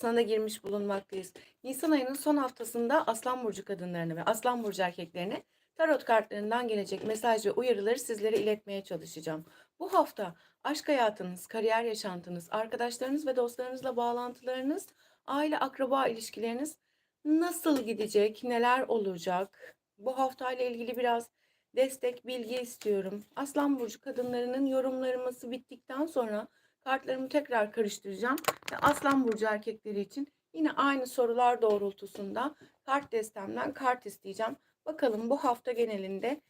Nisan'a girmiş bulunmaktayız. Nisan ayının son haftasında Aslan Burcu kadınlarını ve Aslan Burcu erkeklerini tarot kartlarından gelecek mesaj ve uyarıları sizlere iletmeye çalışacağım. Bu hafta aşk hayatınız, kariyer yaşantınız, arkadaşlarınız ve dostlarınızla bağlantılarınız, aile akraba ilişkileriniz nasıl gidecek, neler olacak? Bu haftayla ilgili biraz destek, bilgi istiyorum. Aslan Burcu kadınlarının yorumlarıması bittikten sonra kartlarımı tekrar karıştıracağım. Ve Aslan Burcu erkekleri için yine aynı sorular doğrultusunda kart destemden kart isteyeceğim. Bakalım bu hafta genelinde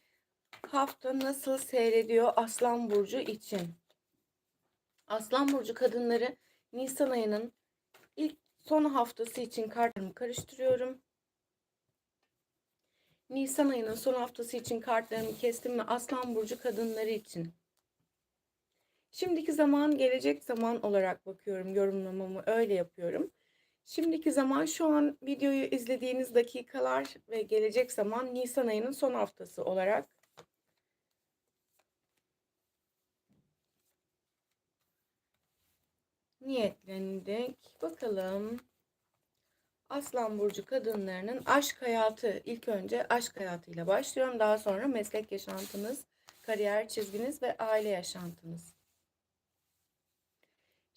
hafta nasıl seyrediyor Aslan Burcu için. Aslan Burcu kadınları Nisan ayının ilk son haftası için kartlarımı karıştırıyorum. Nisan ayının son haftası için kartlarımı kestim ve Aslan Burcu kadınları için. Şimdiki zaman gelecek zaman olarak bakıyorum yorumlamamı öyle yapıyorum. Şimdiki zaman şu an videoyu izlediğiniz dakikalar ve gelecek zaman Nisan ayının son haftası olarak niyetlendik. Bakalım. Aslan burcu kadınlarının aşk hayatı ilk önce aşk hayatıyla başlıyorum. Daha sonra meslek yaşantınız, kariyer çizginiz ve aile yaşantınız.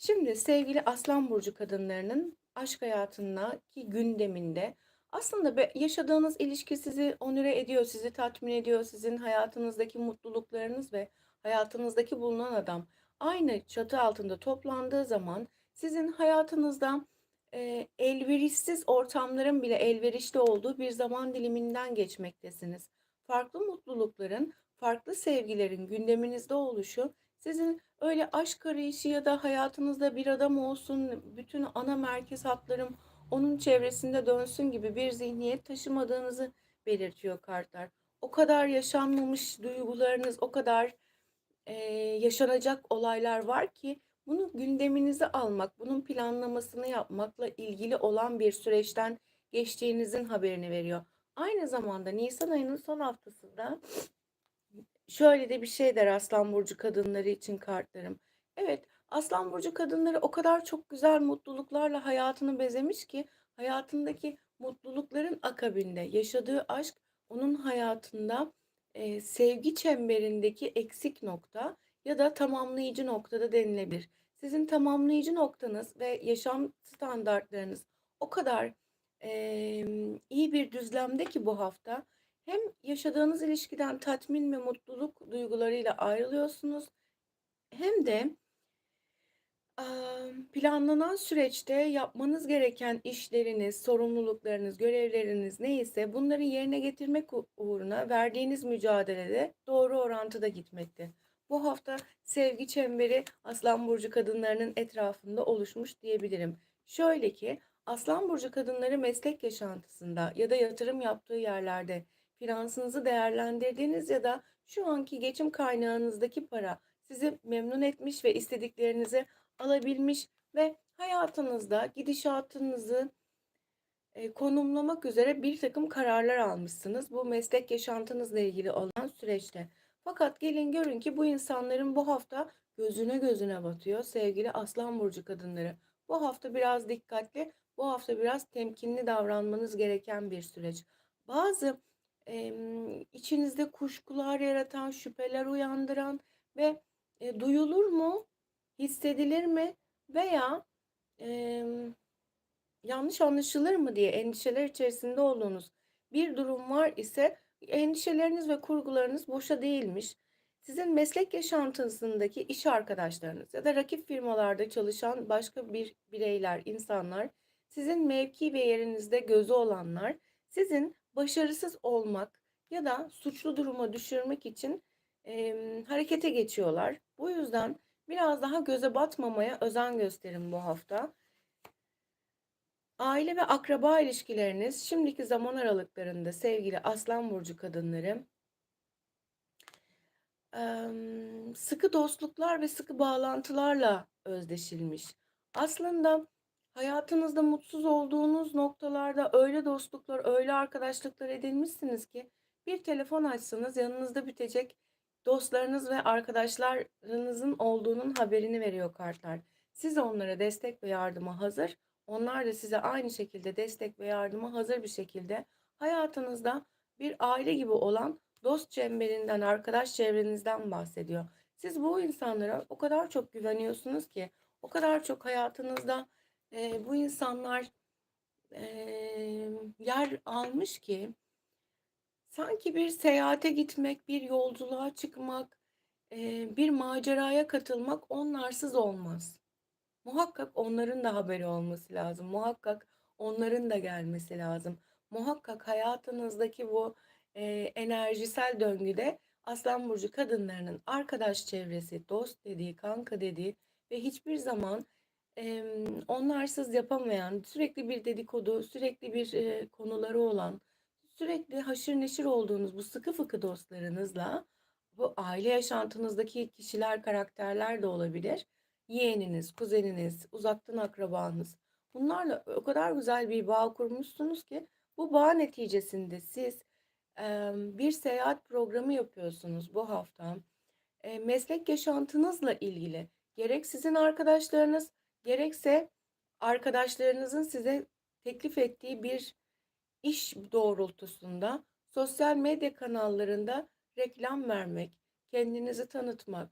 Şimdi sevgili Aslan burcu kadınlarının aşk hayatındaki gündeminde aslında yaşadığınız ilişki sizi onure ediyor, sizi tatmin ediyor, sizin hayatınızdaki mutluluklarınız ve hayatınızdaki bulunan adam aynı çatı altında toplandığı zaman sizin hayatınızda e, elverişsiz ortamların bile elverişli olduğu bir zaman diliminden geçmektesiniz. Farklı mutlulukların, farklı sevgilerin gündeminizde oluşu sizin öyle aşk arayışı ya da hayatınızda bir adam olsun, bütün ana merkez hatlarım onun çevresinde dönsün gibi bir zihniyet taşımadığınızı belirtiyor kartlar. O kadar yaşanmamış duygularınız, o kadar e, yaşanacak olaylar var ki bunu gündeminize almak, bunun planlamasını yapmakla ilgili olan bir süreçten geçtiğinizin haberini veriyor. Aynı zamanda Nisan ayının son haftasında şöyle de bir şey der Aslan Burcu kadınları için kartlarım. Evet, Aslan Burcu kadınları o kadar çok güzel mutluluklarla hayatını bezemiş ki hayatındaki mutlulukların akabinde yaşadığı aşk onun hayatında e, sevgi çemberindeki eksik nokta ya da tamamlayıcı noktada denilebilir. Sizin tamamlayıcı noktanız ve yaşam standartlarınız o kadar e, iyi bir düzlemde ki bu hafta hem yaşadığınız ilişkiden tatmin ve mutluluk duygularıyla ayrılıyorsunuz hem de planlanan süreçte yapmanız gereken işleriniz, sorumluluklarınız, görevleriniz neyse bunları yerine getirmek uğruna verdiğiniz mücadelede doğru orantıda gitmekte. Bu hafta sevgi çemberi Aslan burcu kadınlarının etrafında oluşmuş diyebilirim. Şöyle ki Aslan burcu kadınları meslek yaşantısında ya da yatırım yaptığı yerlerde finansınızı değerlendirdiğiniz ya da şu anki geçim kaynağınızdaki para sizi memnun etmiş ve istediklerinizi alabilmiş ve hayatınızda gidişatınızı e, konumlamak üzere bir takım kararlar almışsınız. Bu meslek yaşantınızla ilgili olan süreçte. Fakat gelin görün ki bu insanların bu hafta gözüne gözüne batıyor sevgili Aslan Burcu kadınları. Bu hafta biraz dikkatli, bu hafta biraz temkinli davranmanız gereken bir süreç. Bazı e, içinizde kuşkular yaratan, şüpheler uyandıran ve e, duyulur mu hissedilir mi veya emm, yanlış anlaşılır mı diye endişeler içerisinde olduğunuz bir durum var ise endişeleriniz ve kurgularınız boşa değilmiş. Sizin meslek yaşantısındaki iş arkadaşlarınız ya da rakip firmalarda çalışan başka bir bireyler, insanlar, sizin mevki ve yerinizde gözü olanlar, sizin başarısız olmak ya da suçlu duruma düşürmek için emm, harekete geçiyorlar. Bu yüzden Biraz daha göze batmamaya özen gösterin bu hafta. Aile ve akraba ilişkileriniz şimdiki zaman aralıklarında sevgili Aslan Burcu kadınları sıkı dostluklar ve sıkı bağlantılarla özdeşilmiş. Aslında hayatınızda mutsuz olduğunuz noktalarda öyle dostluklar, öyle arkadaşlıklar edinmişsiniz ki bir telefon açsanız yanınızda bitecek dostlarınız ve arkadaşlarınızın olduğunun haberini veriyor kartlar. Siz onlara destek ve yardıma hazır, Onlar da size aynı şekilde destek ve yardıma hazır bir şekilde hayatınızda bir aile gibi olan dost çemberinden, arkadaş çevrenizden bahsediyor. Siz bu insanlara o kadar çok güveniyorsunuz ki, o kadar çok hayatınızda e, bu insanlar e, yer almış ki, sanki bir seyahate gitmek, bir yolculuğa çıkmak, e, bir maceraya katılmak onlarsız olmaz. Muhakkak onların da haberi olması lazım. Muhakkak onların da gelmesi lazım. Muhakkak hayatınızdaki bu e, enerjisel döngüde Aslan Burcu kadınlarının arkadaş çevresi, dost dediği, kanka dediği ve hiçbir zaman e, onlarsız yapamayan, sürekli bir dedikodu, sürekli bir konuları olan, sürekli haşır neşir olduğunuz bu sıkı fıkı dostlarınızla bu aile yaşantınızdaki kişiler, karakterler de olabilir yeğeniniz, kuzeniniz, uzaktan akrabanız. Bunlarla o kadar güzel bir bağ kurmuşsunuz ki bu bağ neticesinde siz bir seyahat programı yapıyorsunuz bu hafta. Meslek yaşantınızla ilgili gerek sizin arkadaşlarınız gerekse arkadaşlarınızın size teklif ettiği bir iş doğrultusunda sosyal medya kanallarında reklam vermek, kendinizi tanıtmak,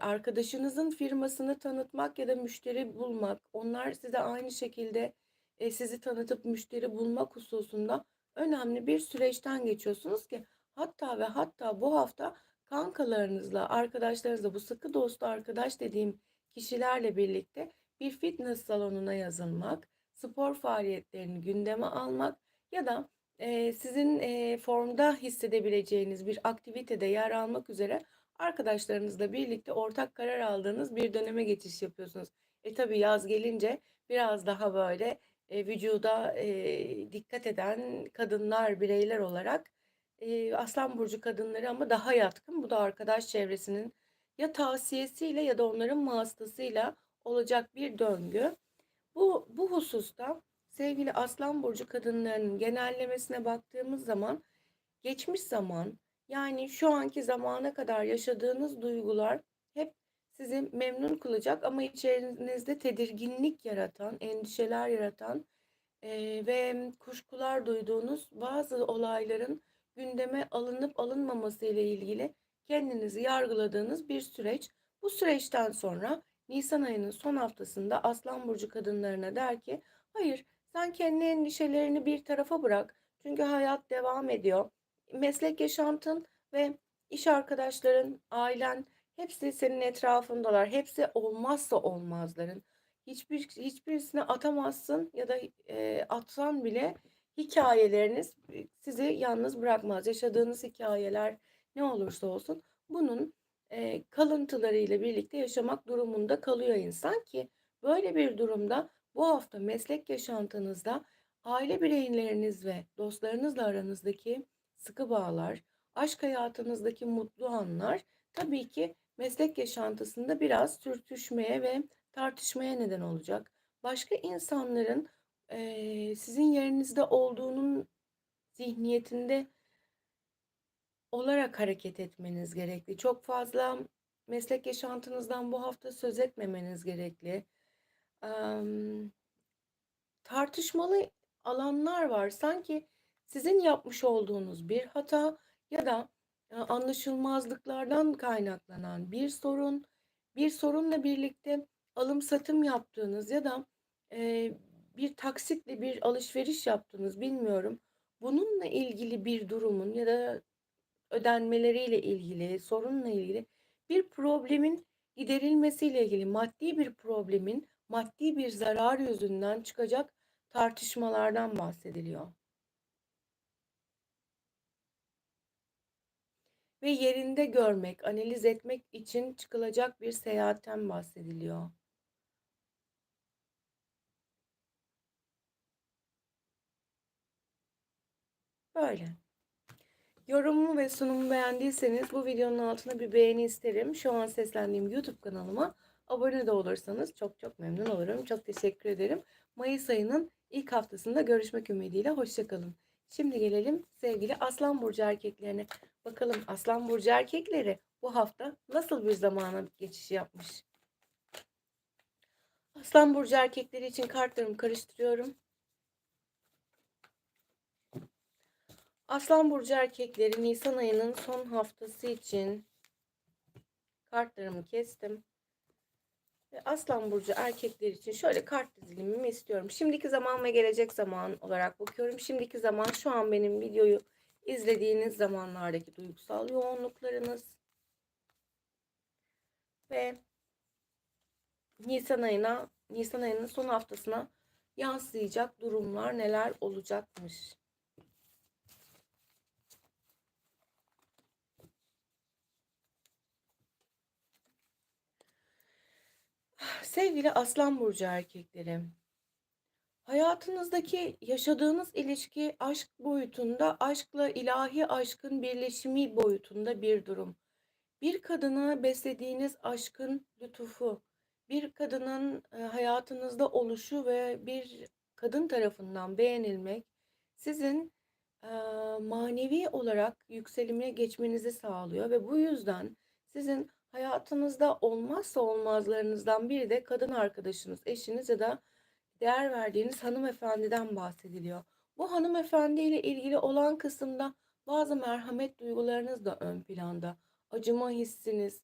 arkadaşınızın firmasını tanıtmak ya da müşteri bulmak, onlar size aynı şekilde, sizi tanıtıp müşteri bulmak hususunda önemli bir süreçten geçiyorsunuz ki hatta ve hatta bu hafta kankalarınızla, arkadaşlarınızla, bu sıkı dost arkadaş dediğim kişilerle birlikte bir fitness salonuna yazılmak, spor faaliyetlerini gündeme almak ya da, eee, sizin, eee, formda hissedebileceğiniz bir aktivitede yer almak üzere arkadaşlarınızla birlikte ortak karar aldığınız bir döneme geçiş yapıyorsunuz. E tabii yaz gelince biraz daha böyle e, vücuda e, dikkat eden kadınlar, bireyler olarak e, Aslan Burcu kadınları ama daha yatkın. Bu da arkadaş çevresinin ya tavsiyesiyle ya da onların vasıtasıyla olacak bir döngü. Bu, bu hususta sevgili Aslan Burcu kadınlarının genellemesine baktığımız zaman geçmiş zaman yani şu anki zamana kadar yaşadığınız duygular hep sizi memnun kılacak ama içerinizde tedirginlik yaratan, endişeler yaratan eee, ve kuşkular duyduğunuz bazı olayların gündeme alınıp alınmaması ile ilgili kendinizi yargıladığınız bir süreç. Bu süreçten sonra Nisan ayının son haftasında Aslan Burcu kadınlarına der ki hayır sen kendi endişelerini bir tarafa bırak. Çünkü hayat devam ediyor meslek yaşantın ve iş arkadaşların, ailen hepsi senin etrafındalar. Hepsi olmazsa olmazların. Hiçbir hiçbirisine atamazsın ya da e, atsan bile hikayeleriniz sizi yalnız bırakmaz. Yaşadığınız hikayeler ne olursa olsun bunun e, kalıntılarıyla birlikte yaşamak durumunda kalıyor insan ki böyle bir durumda bu hafta meslek yaşantınızda aile bireyleriniz ve dostlarınızla aranızdaki sıkı bağlar, aşk hayatınızdaki mutlu anlar tabii ki meslek yaşantısında biraz sürtüşmeye ve tartışmaya neden olacak. Başka insanların eee, sizin yerinizde olduğunun zihniyetinde olarak hareket etmeniz gerekli. Çok fazla meslek yaşantınızdan bu hafta söz etmemeniz gerekli. Tartışmalı alanlar var. Sanki sizin yapmış olduğunuz bir hata ya da e, anlaşılmazlıklardan kaynaklanan bir sorun, bir sorunla birlikte alım satım yaptığınız ya da e, bir taksitle bir alışveriş yaptığınız bilmiyorum. Bununla ilgili bir durumun ya da ödenmeleriyle ilgili, sorunla ilgili bir problemin giderilmesiyle ilgili maddi bir problemin maddi bir zarar yüzünden çıkacak tartışmalardan bahsediliyor. ve yerinde görmek, analiz etmek için çıkılacak bir seyahatten bahsediliyor. Böyle. Yorumumu ve sunumu beğendiyseniz bu videonun altına bir beğeni isterim. Şu an seslendiğim YouTube kanalıma abone de olursanız çok çok memnun olurum. Çok teşekkür ederim. Mayıs ayının ilk haftasında görüşmek ümidiyle. Hoşçakalın. Şimdi gelelim sevgili Aslan Burcu erkeklerine. Bakalım Aslan Burcu erkekleri bu hafta nasıl bir zamana geçiş yapmış? Aslan burcu erkekleri için kartlarımı karıştırıyorum. Aslan burcu erkekleri Nisan ayının son haftası için kartlarımı kestim. Ve Aslan burcu erkekler için şöyle kart dizilimimi istiyorum. Şimdiki zaman ve gelecek zaman olarak bakıyorum. Şimdiki zaman şu an benim videoyu izlediğiniz zamanlardaki duygusal yoğunluklarınız ve Nisan ayına, Nisan ayının son haftasına yansıyacak durumlar neler olacakmış. Sevgili Aslan Burcu erkekleri, hayatınızdaki yaşadığınız ilişki aşk boyutunda, aşkla ilahi aşkın birleşimi boyutunda bir durum. Bir kadına beslediğiniz aşkın lütufu, bir kadının e, hayatınızda oluşu ve bir kadın tarafından beğenilmek sizin e, manevi olarak yükselimine geçmenizi sağlıyor ve bu yüzden sizin hayatınızda olmazsa olmazlarınızdan biri de kadın arkadaşınız, eşiniz ya da değer verdiğiniz hanımefendiden bahsediliyor. Bu hanımefendi ile ilgili olan kısımda bazı merhamet duygularınız da ön planda. Acıma hissiniz,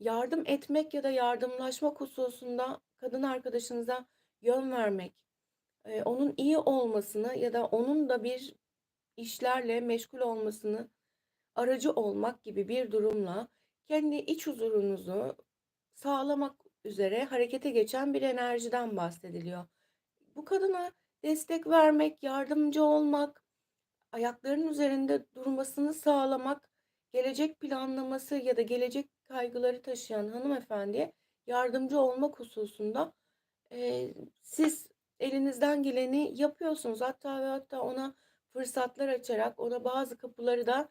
yardım etmek ya da yardımlaşmak hususunda kadın arkadaşınıza yön vermek, e, onun iyi olmasını ya da onun da bir işlerle meşgul olmasını aracı olmak gibi bir durumla kendi iç huzurunuzu sağlamak üzere harekete geçen bir enerjiden bahsediliyor. Bu kadına destek vermek, yardımcı olmak, ayaklarının üzerinde durmasını sağlamak, gelecek planlaması ya da gelecek kaygıları taşıyan hanımefendiye yardımcı olmak hususunda e, siz elinizden geleni yapıyorsunuz. Hatta ve hatta ona fırsatlar açarak ona bazı kapıları da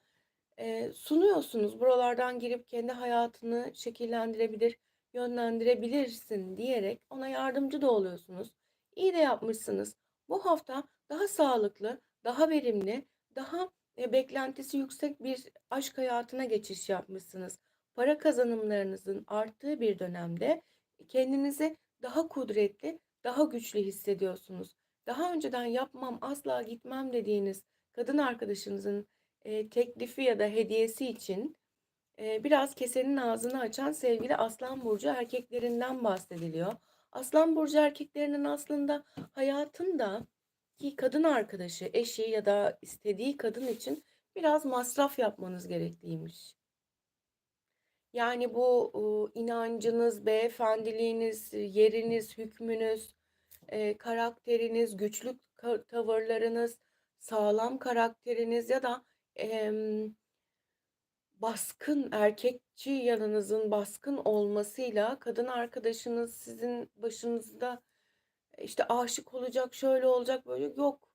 e, sunuyorsunuz. Buralardan girip kendi hayatını şekillendirebilir, yönlendirebilirsin diyerek ona yardımcı da oluyorsunuz. İyi de yapmışsınız. Bu hafta daha sağlıklı, daha verimli, daha e, beklentisi yüksek bir aşk hayatına geçiş yapmışsınız. Para kazanımlarınızın arttığı bir dönemde kendinizi daha kudretli, daha güçlü hissediyorsunuz. Daha önceden yapmam, asla gitmem dediğiniz kadın arkadaşınızın e, teklifi ya da hediyesi için e, biraz kesenin ağzını açan sevgili Aslan Burcu erkeklerinden bahsediliyor. Aslan Burcu erkeklerinin aslında hayatında ki kadın arkadaşı, eşi ya da istediği kadın için biraz masraf yapmanız gerekliymiş. Yani bu e, inancınız, beyefendiliğiniz, yeriniz, hükmünüz, e, karakteriniz, güçlü tavırlarınız, sağlam karakteriniz ya da Emm, baskın, erkekçi yanınızın baskın olmasıyla kadın arkadaşınız sizin başınızda, işte, aşık olacak, şöyle olacak, böyle yok.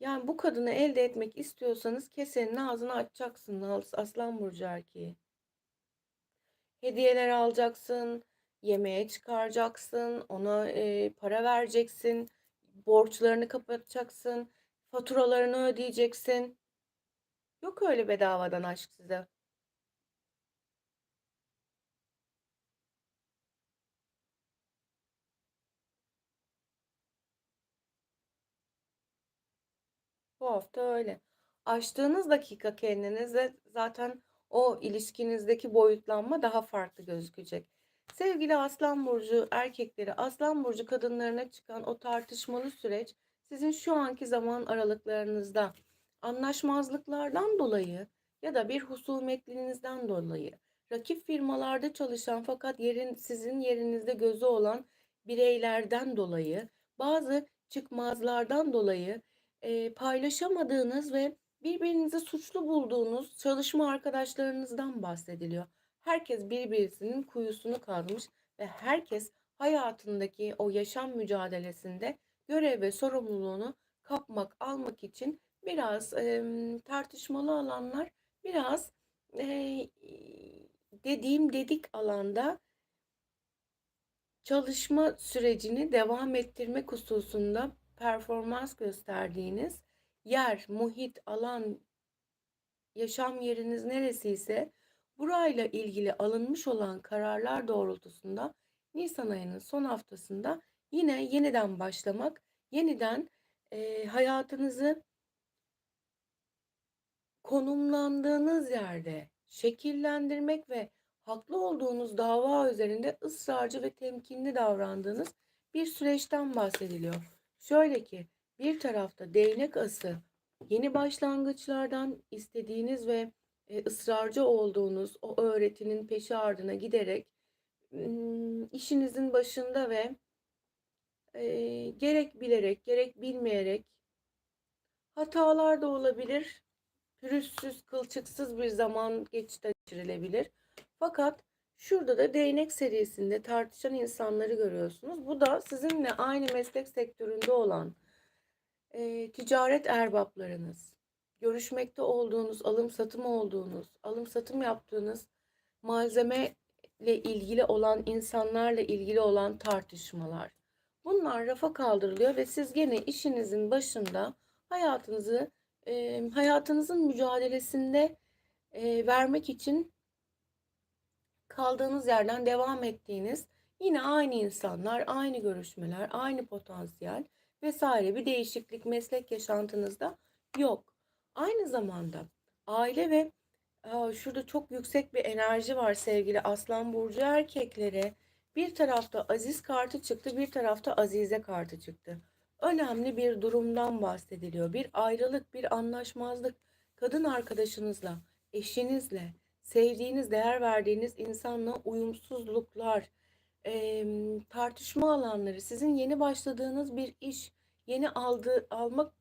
Yani bu kadını elde etmek istiyorsanız kesenin ağzını açacaksın Aslan burcu erkeği. Hediyeler alacaksın, yemeğe çıkaracaksın, ona, eee, para vereceksin, borçlarını kapatacaksın, faturalarını ödeyeceksin. Yok öyle bedavadan aşk size. Bu hafta öyle. Açtığınız dakika kendinize zaten o ilişkinizdeki boyutlanma daha farklı gözükecek. Sevgili Aslan Burcu erkekleri, Aslan Burcu kadınlarına çıkan o tartışmalı süreç sizin şu anki zaman aralıklarınızda anlaşmazlıklardan dolayı ya da bir husumetlinizden dolayı rakip firmalarda çalışan fakat yerin sizin yerinizde gözü olan bireylerden dolayı bazı çıkmazlardan dolayı e, paylaşamadığınız ve birbirinizi suçlu bulduğunuz çalışma arkadaşlarınızdan bahsediliyor. Herkes birbirisinin kuyusunu kazmış ve herkes hayatındaki o yaşam mücadelesinde görev ve sorumluluğunu kapmak, almak için biraz e, tartışmalı alanlar, biraz e, dediğim dedik alanda çalışma sürecini devam ettirmek hususunda performans gösterdiğiniz yer, muhit, alan, yaşam yeriniz neresiyse burayla ilgili alınmış olan kararlar doğrultusunda Nisan ayının son haftasında Yine yeniden başlamak, yeniden e, hayatınızı konumlandığınız yerde şekillendirmek ve haklı olduğunuz dava üzerinde ısrarcı ve temkinli davrandığınız bir süreçten bahsediliyor. Şöyle ki bir tarafta değnek ası yeni başlangıçlardan istediğiniz ve e, ısrarcı olduğunuz o öğretinin peşi ardına giderek işinizin başında ve e, gerek bilerek gerek bilmeyerek hatalar da olabilir pürüzsüz, kılçıksız bir zaman geçirilebilir. Fakat şurada da değnek serisinde tartışan insanları görüyorsunuz. Bu da sizinle aynı meslek sektöründe olan e, ticaret erbaplarınız, görüşmekte olduğunuz, alım satım olduğunuz, alım satım yaptığınız malzeme ile ilgili olan insanlarla ilgili olan tartışmalar. Bunlar rafa kaldırılıyor ve siz gene işinizin başında hayatınızı e, hayatınızın mücadelesinde e, vermek için kaldığınız yerden devam ettiğiniz yine aynı insanlar, aynı görüşmeler, aynı potansiyel vesaire bir değişiklik meslek yaşantınızda yok. Aynı zamanda aile ve aa, şurada çok yüksek bir enerji var sevgili Aslan Burcu erkeklere. Bir tarafta Aziz kartı çıktı, bir tarafta Azize kartı çıktı önemli bir durumdan bahsediliyor. Bir ayrılık, bir anlaşmazlık kadın arkadaşınızla, eşinizle, sevdiğiniz, değer verdiğiniz insanla uyumsuzluklar, e, tartışma alanları, sizin yeni başladığınız bir iş, yeni aldı, almak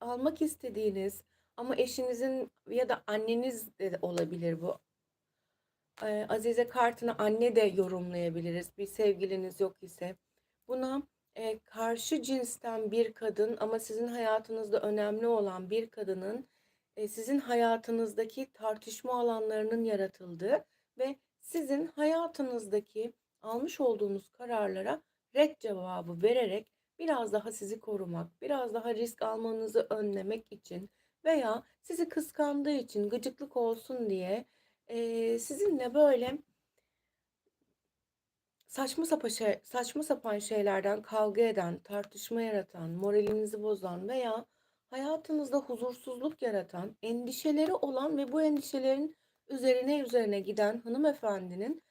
almak istediğiniz ama eşinizin ya da anneniz de olabilir bu. E, Azize kartını anne de yorumlayabiliriz. Bir sevgiliniz yok ise. Buna e, karşı cinsten bir kadın ama sizin hayatınızda önemli olan bir kadının e, sizin hayatınızdaki tartışma alanlarının yaratıldığı ve sizin hayatınızdaki almış olduğunuz kararlara red cevabı vererek biraz daha sizi korumak, biraz daha risk almanızı önlemek için veya sizi kıskandığı için gıcıklık olsun diye e, sizinle böyle saçma sapan şey, saçma sapan şeylerden kavga eden, tartışma yaratan, moralinizi bozan veya hayatınızda huzursuzluk yaratan, endişeleri olan ve bu endişelerin üzerine üzerine giden hanımefendinin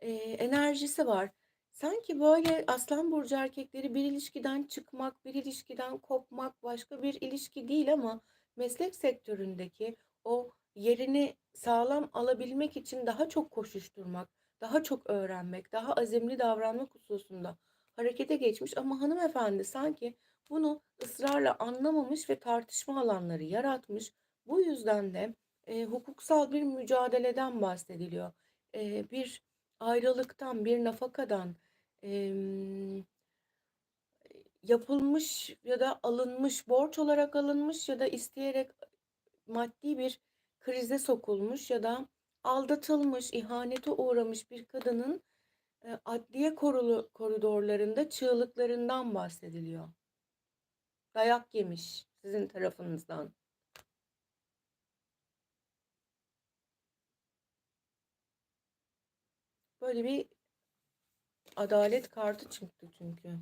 e, enerjisi var. Sanki böyle Aslan Burcu erkekleri bir ilişkiden çıkmak, bir ilişkiden kopmak başka bir ilişki değil ama meslek sektöründeki o yerini sağlam alabilmek için daha çok koşuşturmak, daha çok öğrenmek, daha azimli davranmak hususunda harekete geçmiş ama hanımefendi sanki bunu ısrarla anlamamış ve tartışma alanları yaratmış. Bu yüzden de e, hukuksal bir mücadeleden bahsediliyor. E, bir ayrılıktan, bir nafakadan e, yapılmış ya da alınmış, borç olarak alınmış ya da isteyerek maddi bir krize sokulmuş ya da aldatılmış, ihanete uğramış bir kadının e, adliye korulu, koridorlarında çığlıklarından bahsediliyor. Dayak yemiş sizin tarafınızdan. Böyle bir adalet kartı çıktı çünkü.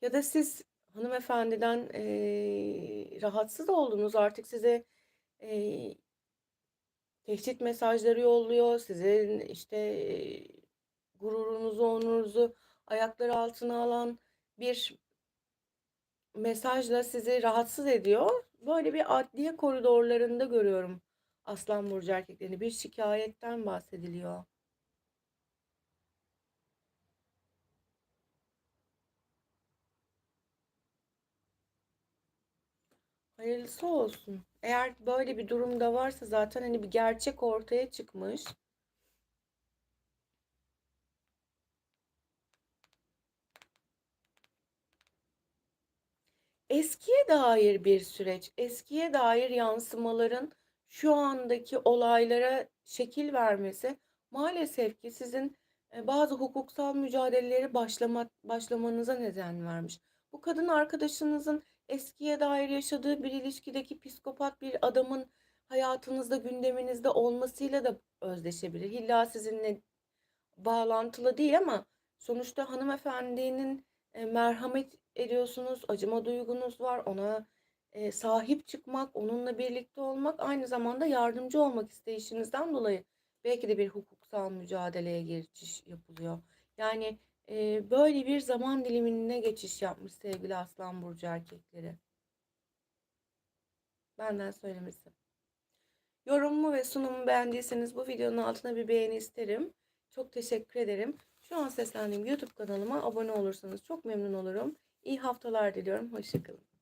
Ya da siz hanımefendiden e, rahatsız oldunuz artık size e, tehdit mesajları yolluyor. Sizin işte gururunuzu, onurunuzu ayakları altına alan bir mesajla sizi rahatsız ediyor. Böyle bir adliye koridorlarında görüyorum Aslan Burcu erkeklerini. Bir şikayetten bahsediliyor. Hayırlısı olsun. Eğer böyle bir durumda varsa zaten hani bir gerçek ortaya çıkmış. Eskiye dair bir süreç, eskiye dair yansımaların şu andaki olaylara şekil vermesi maalesef ki sizin e, bazı hukuksal mücadeleleri başlamak başlamanıza neden vermiş. Bu kadın arkadaşınızın eskiye dair yaşadığı bir ilişkideki psikopat bir adamın hayatınızda gündeminizde olmasıyla da özdeşebilir. İlla sizinle bağlantılı değil ama Sonuçta hanımefendinin e, merhamet ediyorsunuz, acıma duygunuz var. Ona e, sahip çıkmak, onunla birlikte olmak, aynı zamanda yardımcı olmak isteyişinizden dolayı belki de bir hukuksal mücadeleye geçiş yapılıyor. Yani e, böyle bir zaman dilimine geçiş yapmış sevgili Aslan Burcu erkekleri. Benden söylemesi. Yorumumu ve sunumumu beğendiyseniz bu videonun altına bir beğeni isterim. Çok teşekkür ederim. Şu an seslendiğim YouTube kanalıma abone olursanız çok memnun olurum. İyi haftalar diliyorum. Hoşçakalın.